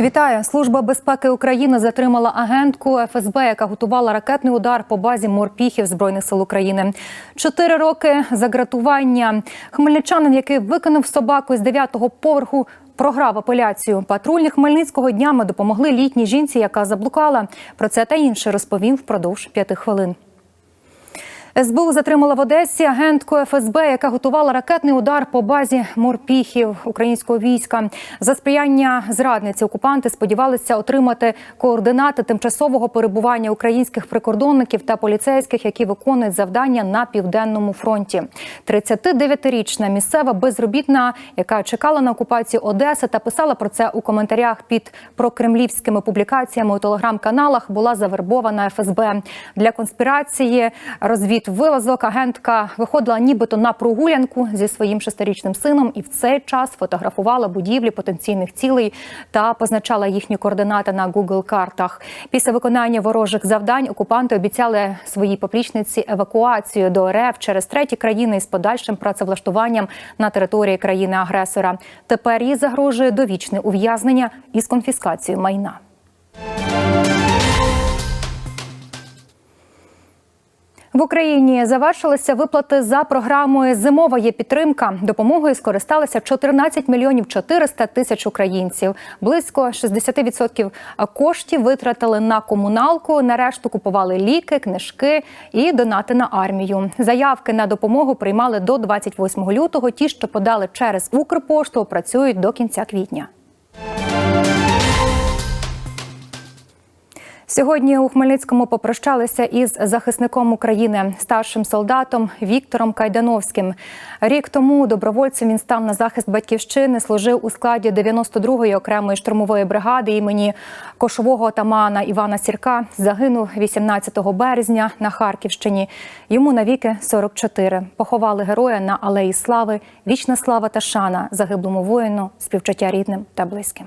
Вітаю! Служба безпеки України затримала агентку ФСБ, яка готувала ракетний удар по базі морпіхів збройних сил України. Чотири роки загратування. Хмельничанин, який викинув собаку з дев'ятого поверху. Програв апеляцію. Патрульні Хмельницького днями допомогли літній жінці, яка заблукала. Про це та інше розповім впродовж п'яти хвилин. СБУ затримала в Одесі агентку ФСБ, яка готувала ракетний удар по базі морпіхів українського війська. За сприяння зрадниці окупанти сподівалися отримати координати тимчасового перебування українських прикордонників та поліцейських, які виконують завдання на південному фронті. 39-річна місцева безробітна, яка чекала на окупацію Одеси та писала про це у коментарях під прокремлівськими публікаціями у телеграм-каналах, була завербована ФСБ для конспірації. Розвід вилазок агентка виходила нібито на прогулянку зі своїм шестирічним сином, і в цей час фотографувала будівлі потенційних цілей та позначала їхні координати на Google картах. Після виконання ворожих завдань окупанти обіцяли своїй поплічниці евакуацію до РФ через треті країни із подальшим працевлаштуванням на території країни-агресора. Тепер їй загрожує довічне ув'язнення із конфіскацією майна. В Україні завершилися виплати за програмою Зимова є підтримка. Допомогою скористалися 14 мільйонів 400 тисяч українців. Близько 60% коштів витратили на комуналку. Нарешту купували ліки, книжки і донати на армію. Заявки на допомогу приймали до 28 лютого. Ті, що подали через Укрпошту, працюють до кінця квітня. Сьогодні у Хмельницькому попрощалися із захисником України, старшим солдатом Віктором Кайдановським. Рік тому добровольцем він став на захист батьківщини, служив у складі 92-ї окремої штурмової бригади імені кошового отамана Івана Сірка. Загинув 18 березня на Харківщині. Йому навіки 44. Поховали героя на Алеї Слави. Вічна слава та шана загиблому воїну, співчуття рідним та близьким.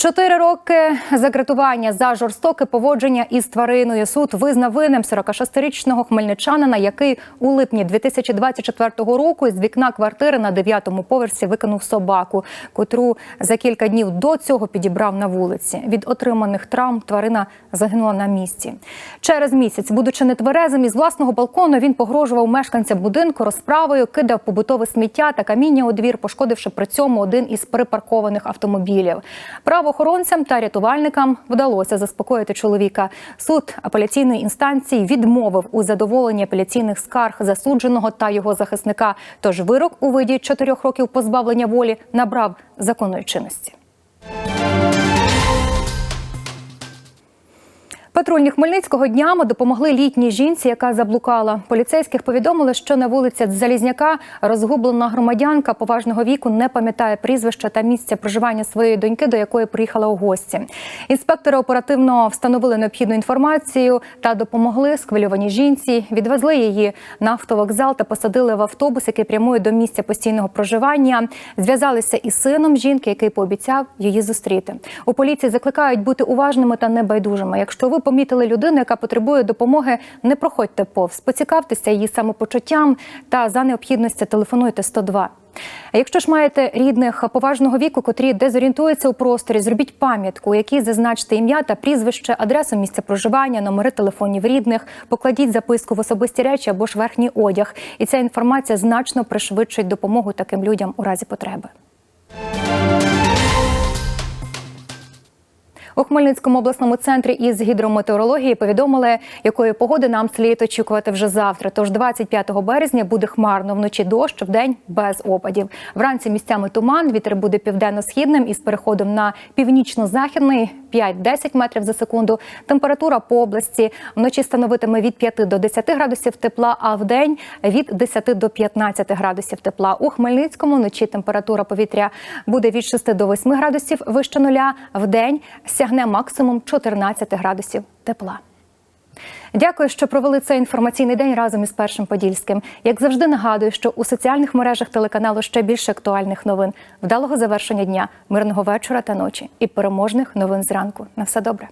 Чотири роки загратування за жорстоке поводження із твариною. Суд визнав винним 46-річного хмельничанина, який у липні 2024 року із вікна квартири на 9-му поверсі викинув собаку, котру за кілька днів до цього підібрав на вулиці. Від отриманих травм тварина загинула на місці. Через місяць, будучи нетверезим, із власного балкону він погрожував мешканцям будинку розправою, кидав побутове сміття та каміння у двір, пошкодивши при цьому один із припаркованих автомобілів. Право Правоохоронцям та рятувальникам вдалося заспокоїти чоловіка. Суд апеляційної інстанції відмовив у задоволенні апеляційних скарг засудженого та його захисника. Тож вирок у виді чотирьох років позбавлення волі набрав законної чинності. Патрульні Хмельницького днями допомогли літній жінці, яка заблукала. Поліцейських повідомили, що на вулиці Залізняка розгублена громадянка поважного віку не пам'ятає прізвища та місця проживання своєї доньки, до якої приїхала у гості. Інспектори оперативно встановили необхідну інформацію та допомогли схвильованій жінці. Відвезли її на автовокзал та посадили в автобус, який прямує до місця постійного проживання. Зв'язалися із сином жінки, який пообіцяв її зустріти. У поліції закликають бути уважними та небайдужими. Якщо ви помітили людину, яка потребує допомоги, не проходьте повз, поцікавтеся її самопочуттям та за необхідності телефонуйте 102. А якщо ж маєте рідних поважного віку, котрі дезорієнтуються у просторі, зробіть пам'ятку, у якій зазначте ім'я та прізвище, адресу місця проживання, номери телефонів рідних, покладіть записку в особисті речі або ж верхній одяг. І ця інформація значно пришвидшить допомогу таким людям у разі потреби. У Хмельницькому обласному центрі із гідрометеорології повідомили, якої погоди нам слід очікувати вже завтра. Тож 25 березня буде хмарно вночі дощ, в день без опадів. Вранці місцями туман. Вітер буде південно-східним із переходом на північно-західний 5-10 метрів за секунду. Температура по області вночі становитиме від 5 до 10 градусів тепла, а в день від 10 до 15 градусів тепла. У Хмельницькому вночі температура повітря буде від 6 до 8 градусів вище нуля. В день сягне максимум 14 градусів тепла. Дякую, що провели цей інформаційний день разом із першим подільським. Як завжди, нагадую, що у соціальних мережах телеканалу ще більше актуальних новин, вдалого завершення дня, мирного вечора та ночі і переможних новин зранку. На все добре.